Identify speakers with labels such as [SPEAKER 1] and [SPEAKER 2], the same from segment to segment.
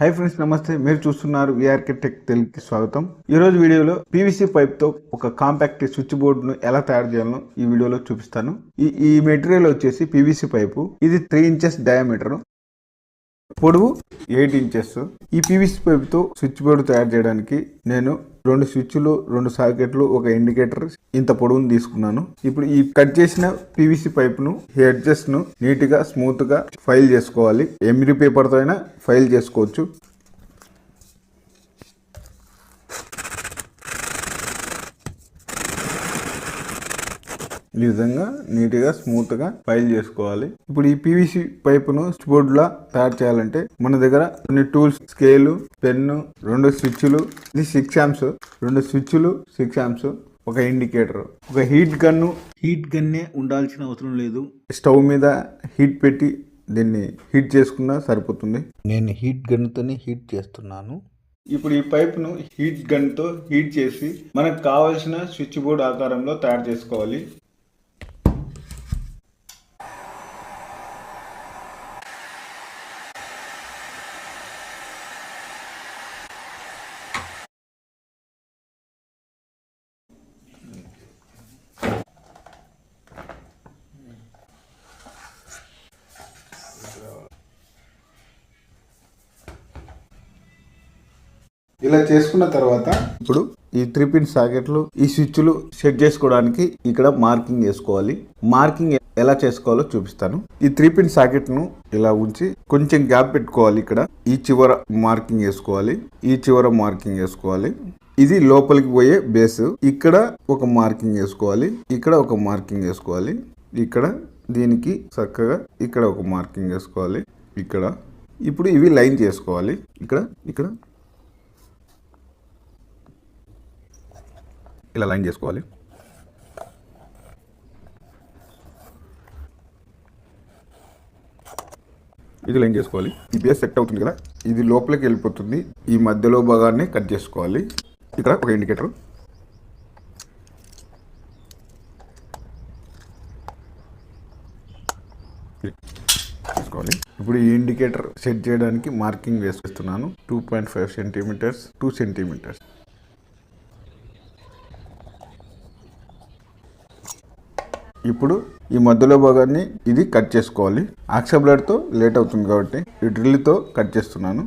[SPEAKER 1] Hi friends నమస్తే. మీరు చూస్తున్నారు విఆర్కే టెక్ తెలుగుకి స్వాగతం. ఈ రోజు వీడియోలో పీవీసీ పైప్తో ఒక కాంపాక్ట్ స్విచ్ బోర్డ్ను ఎలా తయారు చేయాలో ఈ వీడియోలో చూపిస్తాను. ఈ ఈ మెటీరియల్ వచ్చేసి పీవీసీ పైపు ఇది త్రీ ఇంచెస్ డయామీటర్ పొడవు ఎయిట్ ఇంచెస్. ఈ పీవీసీ పైపుతో స్విచ్ బోర్డు తయారు చేయడానికి నేను రెండు స్విచ్లు రెండు సాకెట్లు ఒక ఇండికేటర్ ఇంత పొడవును తీసుకున్నాను. ఇప్పుడు ఈ కట్ చేసిన పీవీసీ పైప్ను ఈ ఎడ్జెస్ను నీట్గా స్మూత్గా ఫైల్ చేసుకోవాలి. ఎమిరి పేపర్తో అయినా ఫైల్ చేసుకోవచ్చు. ఈ విధంగా నీట్గా స్మూత్గా ఫైల్ చేసుకోవాలి. ఇప్పుడు ఈ పీవీసీ పైపును స్విచ్ బోర్డులా తయారు చేయాలంటే మన దగ్గర కొన్ని టూల్స్ స్కేలు పెన్ను రెండు స్విచ్లు ఇది సిక్స్ యామ్స్ రెండు స్విచ్లు సిక్స్ యామ్స్ ఒక ఇండికేటర్. ఒక హీట్ గన్ను హీట్ గన్నే ఉండాల్సిన అవసరం లేదు. స్టవ్ మీద హీట్ పెట్టి దీన్ని హీట్ చేసుకున్నా సరిపోతుంది.
[SPEAKER 2] నేను హీట్ గన్తోనే హీట్ చేస్తున్నాను.
[SPEAKER 1] ఇప్పుడు ఈ పైప్ను హీట్ గన్తో హీట్ చేసి మనకు కావాల్సిన స్విచ్ బోర్డ్ ఆకారంలో తయారు చేసుకోవాలి. ఇలా చేసుకున్న తర్వాత ఇప్పుడు ఈ త్రీ పిన్ సాకెట్లు ఈ స్విచ్లు సెట్ చేసుకోవడానికి ఇక్కడ మార్కింగ్ వేసుకోవాలి. మార్కింగ్ ఎలా చేసుకోవాలో చూపిస్తాను. ఈ త్రీ పిన్ సాకెట్ను ఇలా ఉంచి కొంచెం గ్యాప్ పెట్టుకోవాలి ఇక్కడ. ఈ చివర మార్కింగ్ వేసుకోవాలి. ఈ చివర మార్కింగ్ వేసుకోవాలి. ఇది లోపలికి పోయే బేస్. ఇక్కడ ఒక మార్కింగ్ వేసుకోవాలి. ఇక్కడ ఒక మార్కింగ్ వేసుకోవాలి. ఇక్కడ దీనికి చక్కగా ఇక్కడ ఒక మార్కింగ్ వేసుకోవాలి. ఇక్కడ. ఇప్పుడు ఇవి లైన్ చేసుకోవాలి. ఇక్కడ ఇక్కడ. ఇలా లైన్ చేసుకోవాలి. ఇది లైన్ చేసుకోవాలి. ఈ బేస్ సెట్ అవుతుంది కదా? ఇది లోపలికి వెళ్ళిపోతుంది. ఈ మధ్యలో భాగాన్ని కట్ చేసుకోవాలి. ఇక్కడ ఒక ఇండికేటర్. తీసుకోవాలి. ఇప్పుడు ఈ ఇండికేటర్ సెట్ చేయడానికి మార్కింగ్ వేస్తున్నాను. Two point five centimetres two centimetres. ఇప్పుడు ఈ మధ్యలో భాగాన్ని ఇది కట్ చేసుకోవాలి. ఆక్సా బ్లడ్తో లేట్ అవుతుంది కాబట్టి ఈ డ్రిల్తో కట్ చేస్తున్నాను.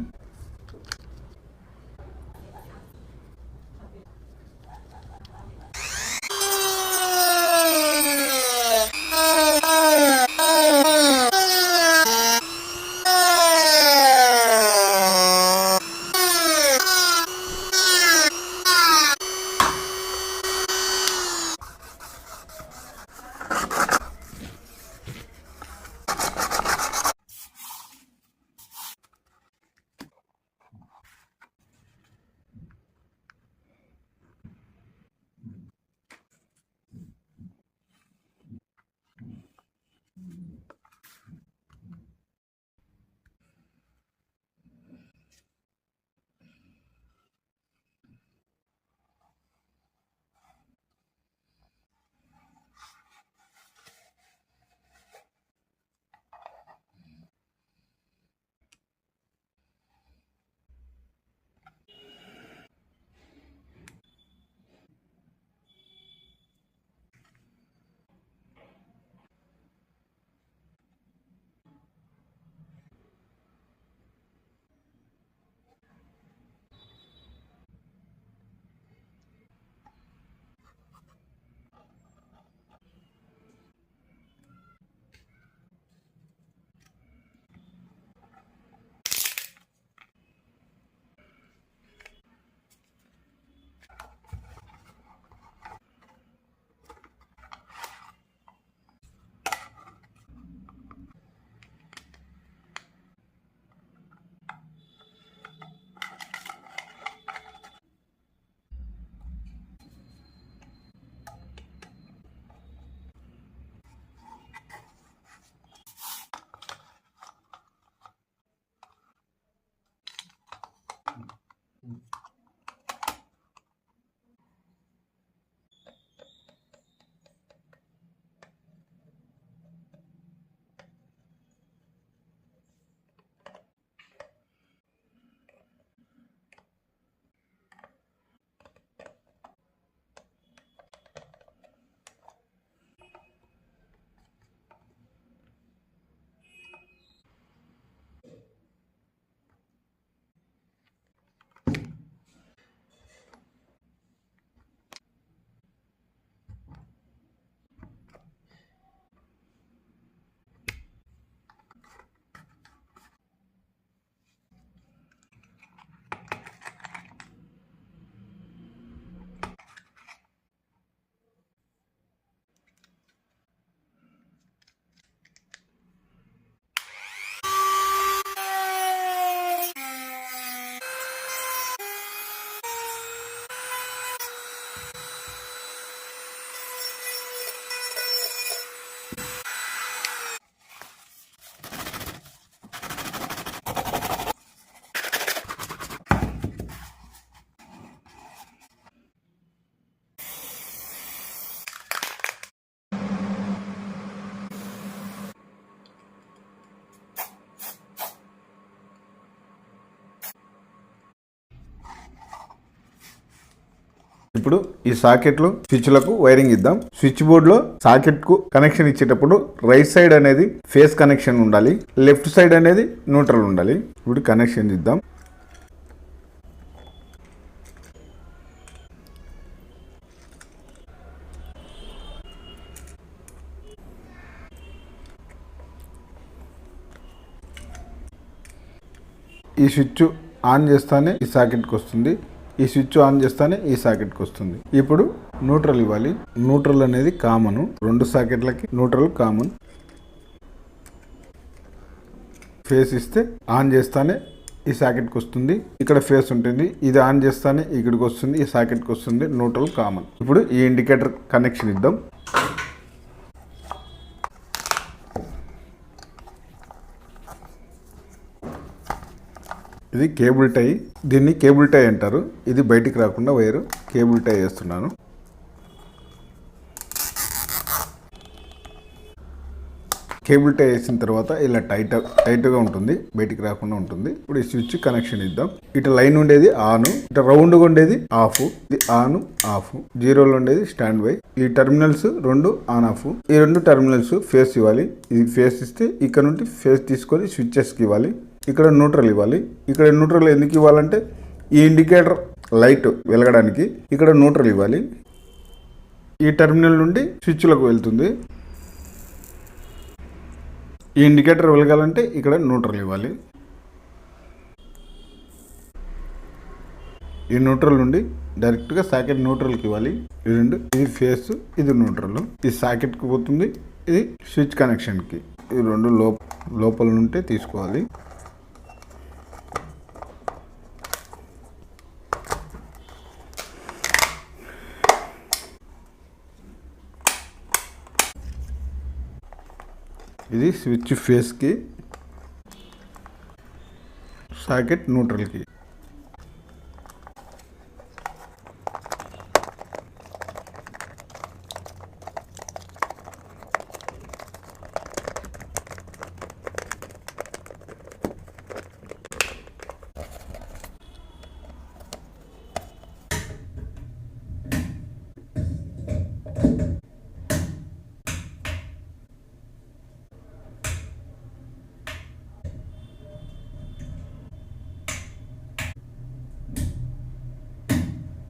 [SPEAKER 1] ఇప్పుడు ఈ సాకెట్ స్విచ్లకు వైరింగ్ ఇద్దాం. స్విచ్ బోర్డ్లో సాకెట్కు కనెక్షన్ ఇచ్చేటప్పుడు రైట్ సైడ్ అనేది ఫేస్ కనెక్షన్ ఉండాలి. లెఫ్ట్ సైడ్ అనేది న్యూట్రల్ ఉండాలి. ఇప్పుడు కనెక్షన్ ఇద్దాం. ఈ స్విచ్ ఆన్ చేస్తానే ఈ సాకెట్కి వస్తుంది. ఈ స్విచ్ ఆన్ చేస్తానే ఈ సాకెట్కి వస్తుంది. ఇప్పుడు న్యూట్రల్ ఇవ్వాలి. న్యూట్రల్ అనేది కామన్. రెండు సాకెట్లకి న్యూట్రల్ కామన్. ఫేస్ ఇస్తే ఆన్ చేస్తానే ఈ సాకెట్కి వస్తుంది. ఇక్కడ ఫేస్ ఉంటుంది. ఇది ఆన్ చేస్తానే ఇక్కడికి వస్తుంది. ఈ సాకెట్కి వస్తుంది. Neutral common. ఇప్పుడు ఈ ఇండికేటర్ కనెక్షన్ ఇద్దాం. ఇది కేబుల్ టై. దీన్ని కేబుల్ టై అంటారు. ఇది బయటికి రాకుండా వైరు కేబుల్ టై వేస్తున్నాను. కేబుల్ టై వేసిన తర్వాత ఇలా టైట్ టైట్గా ఉంటుంది. బయటికి రాకుండా ఉంటుంది. ఇప్పుడు ఈ స్విచ్ కనెక్షన్ ఇద్దాం. ఇటు లైన్ ఉండేది ఆన్ ఇటు రౌండ్గా ఉండేది ఆఫ్. ఇది ఆన్ ఆఫ్. జీరోలో ఉండేది స్టాండ్ బై. ఈ టెర్మినల్స్ రెండు ఆన్ ఆఫ్. ఈ రెండు టెర్మినల్స్ ఫేస్ ఇవ్వాలి. ఇది ఫేస్ ఇస్తే ఇక్కడ నుండి ఫేస్ తీసుకొని స్విచ్చెస్కి ఇవ్వాలి. ఇక్కడ న్యూట్రల్ ఇవ్వాలి. ఇక్కడ న్యూట్రల్ ఎందుకు ఇవ్వాలంటే ఈ ఇండికేటర్ లైట్ వెలగడానికి ఇక్కడ న్యూట్రల్ ఇవ్వాలి. ఈ టెర్మినల్ నుండి స్విచ్లకు వెళ్తుంది. ఈ ఇండికేటర్ వెలగాలంటే ఇక్కడ న్యూట్రల్ ఇవ్వాలి. ఈ న్యూట్రల్ నుండి డైరెక్ట్గా సాకెట్ న్యూట్రల్కి ఇవ్వాలి. ఈ రెండు ఇది ఫేస్ ఇది న్యూట్రల్ ఇది సాకెట్కి పోతుంది ఇది స్విచ్ కనెక్షన్కి ఇది రెండు లోప లోపల నుండి తీసుకోవాలి. ఇది స్విచ్ ఫేస్కి సాకెట్ న్యూట్రల్కి